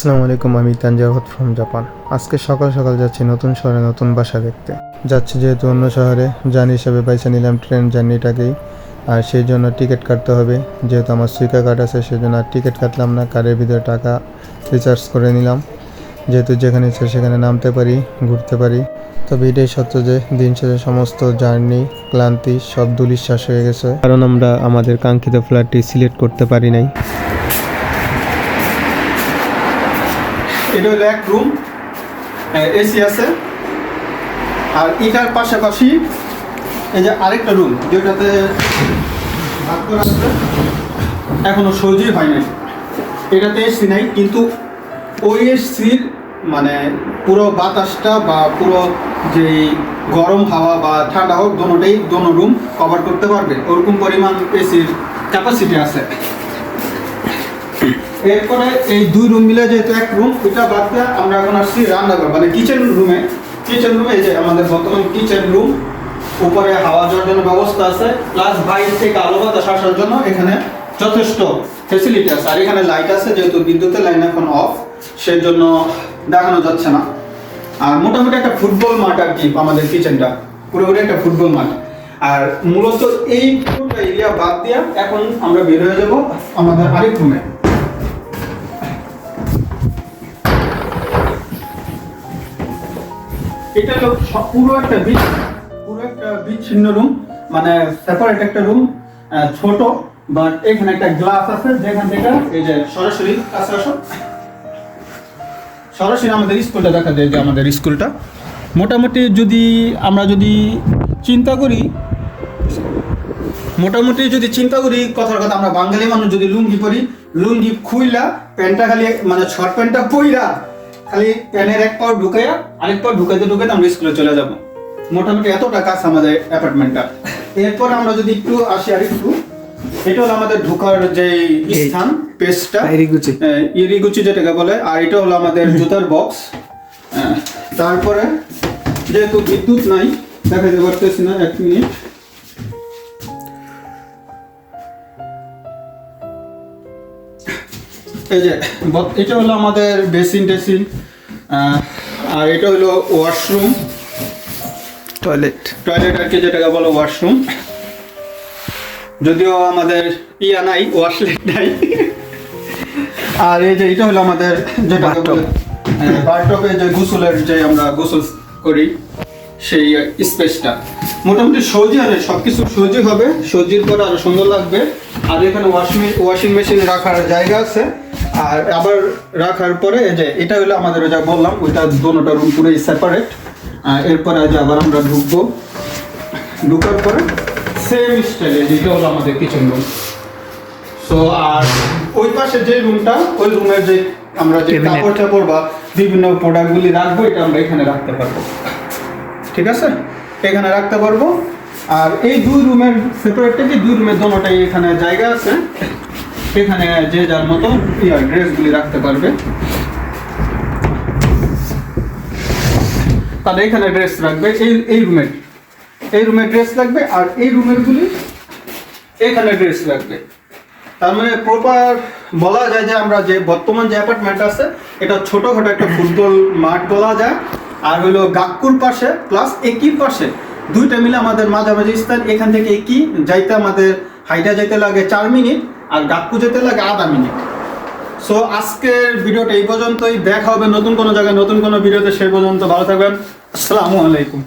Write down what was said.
আসসালামু আলাইকুম, আমি তানজাহত ফ্রম জাপান আজকে সকাল সকাল যাচ্ছি নতুন শহরে, নতুন বাসা দেখতে। যাচ্ছি যেহেতু অন্য শহরে, জার্নি হিসাবে বাইসা নিলাম ট্রেন জার্নিটাকেই। আর সেই জন্য টিকিট কাটতে হবে। যেহেতু আমার সুইকা কার্ড আছে সেই জন্য আর টিকিট কাটলাম না। কার্ডের ভিতরে টাকা রিচার্জ করে নিলাম। যেহেতু যেখানে ইচ্ছে সেখানে নামতে পারি, ঘুরতে পারি। তবে এটাই সত্য যে, দিন শেষে সমস্ত জার্নি, ক্লান্তি সব দুলিশ্বাস হয়ে গেছে। কারণ আমরা আমাদের কাঙ্ক্ষিত ফ্ল্যাটটি সিলেক্ট করতে পারি নাই। এটা হলো এক রুম এসি আছে। আর এটার পাশাপাশি এই যে আরেকটা রুম যেটাতে ভাগ করা আছে, এখনও সহজেই হয় নাই। এটাতে এসি নাই, কিন্তু ওই এসির মানে পুরো বাতাসটা বা পুরো যে গরম হাওয়া বা ঠান্ডা হোক, দোনোটাই দোনো রুম কভার করতে পারবে। ওরকম পরিমাণ এসির ক্যাপাসিটি আছে। এরপরে এই দুই রুম মিলে যেহেতু এক রুম ওইটা বাদ দিয়ে আমরা এখন আসছি রান্নাঘর মানে কিচেন রুমে কিচেন রুমে যে আমাদের বর্তমান কিচেন রুম উপরে হাওয়া যাওয়ার জন্য ব্যবস্থা আছে প্লাস বাইরে থেকে আলো বাতাস আসার জন্য এখানে যথেষ্ট ফেসিলিটি আছে। আর এখানে লাইট আছে, যেহেতু বিদ্যুতের লাইন এখন অফ সেই জন্য দেখানো যাচ্ছে না। আর মোটামুটি একটা ফুটবল মাঠ আর কি আমাদের কিচেনটা পুরোপুরি একটা ফুটবল মাঠ। আর মূলত এই পুরোটা এরিয়া বাদ দিয়ে এখন আমরা বের হয়ে যাব আমাদের আরেক রুমে এটা হলো পুরো একটা বিচ পুরো একটা বিচ্ছিন্ন রুম মানে সেপারেট একটা রুম ছোট বাট এখানে একটা গ্লাস আছে, যেখান থেকে এই যে সরাসরি কাছে আসো। সরাসরি আমাদের স্কুলটা দেখা যায় যে আমাদের স্কুলটা। মোটামুটি যদি আমরা যদি চিন্তা করি, মোটামুটি যদি চিন্তা করি, কথার কথা আমরা বাঙালি মানুষ যদি লুঙ্গি পরি, লুঙ্গি খুইলা, প্যান্টটা খালি মানে শর্ট প্যান্টটা পইরা খালি প্যানের এক পাও ঢুকাইয়া আরেক পাও ঢুকাইতে ঢুকাইতে আমরা স্কুলে চলে যাব। মোটামুটি এতটা কাজ আমাদের অ্যাপার্টমেন্টটা এরপর আমরা যদি একটু আসি আর একটু এটা হলো আমাদের ঢোকার যে স্থান পেজটা এরিগুচি। ইরিগুচি যেটাকে বলে আর এটা হলো আমাদের জুতার বক্স তারপরে যেহেতু বিদ্যুৎ নাই দেখাতে পারতেছি না এক মিনিট এই যে এটা হলো আমাদের বেসিন টেসিন আর এটা হলো ওয়াশরুম। টয়লেট। টয়লেট আর কি যেটাকে বলো ওয়াশরুম। যদিও আমাদের ইয়া নাই ওয়াশলেট নাই। আর এই যে এটা হলো আমাদের যেটাকে বলে বাথটবে যে গোসলের যে আমরা গোসল করি সেই স্পেসটা। মোটামুটি সহজে হবে সব কিছু সহজে হবে। সহজের পরে আরও সুন্দর লাগবে। আর এখানে ওয়াশিং ওয়াশিং মেশিন রাখার জায়গা আছে। আর আবার রাখার পরে যে এটা হলো আমাদের যা বললাম ওইটা দোনোটা রুম পুরোই সেপারেট এরপরে আজ আবার আমরা ঢুকবো। ঢুকার পরে সেম স্টাইলে যেটা হলো আমাদের কিচেন রুম সো আর ওই পাশে যে রুমটা ওই রুমের যে আমরা যে. কাপড় টাপড় বা বিভিন্ন প্রোডাক্টগুলি রাখব এটা আমরা এখানে রাখতে পারব। ঠিক আছে? এখানে রাখতে পারব। আর এই দুই রুমের সেপারেট থেকে দুই রুমের দোনোটাই এখানে জায়গা আছে। এখানে যে যার মতো ড্রেসগুলি রাখতে পারবে। তাহলে এখানে ড্রেস রাখবে, এই এই রুমের। এই রুমে ড্রেস রাখবে আর এই রুমের গুলি এখানে ড্রেস রাখবে তার মানে প্রপার বলা যায় যে আমরা যে বর্তমান যে অ্যাপার্টমেন্ট আছে, এটা ছোটখাটো একটা ফুটবল মাঠ বলা যায়। আর হলো গাক্কুর পাশে প্লাস একই পাশে দুইটা মিলে আমাদের মাঝামাঝি স্থান। এখান থেকে একই যাইতে আমাদের হাইটা যাইতে লাগে চার মিনিট। আর গাক্কু যেতে লাগে আধা মিনিট। সো আজকের ভিডিওটা এই পর্যন্তই। দেখা হবে নতুন কোনো জায়গায়, নতুন কোনো ভিডিওতে, সে পর্যন্ত ভালো থাকবেন। আসসালামু আলাইকুম।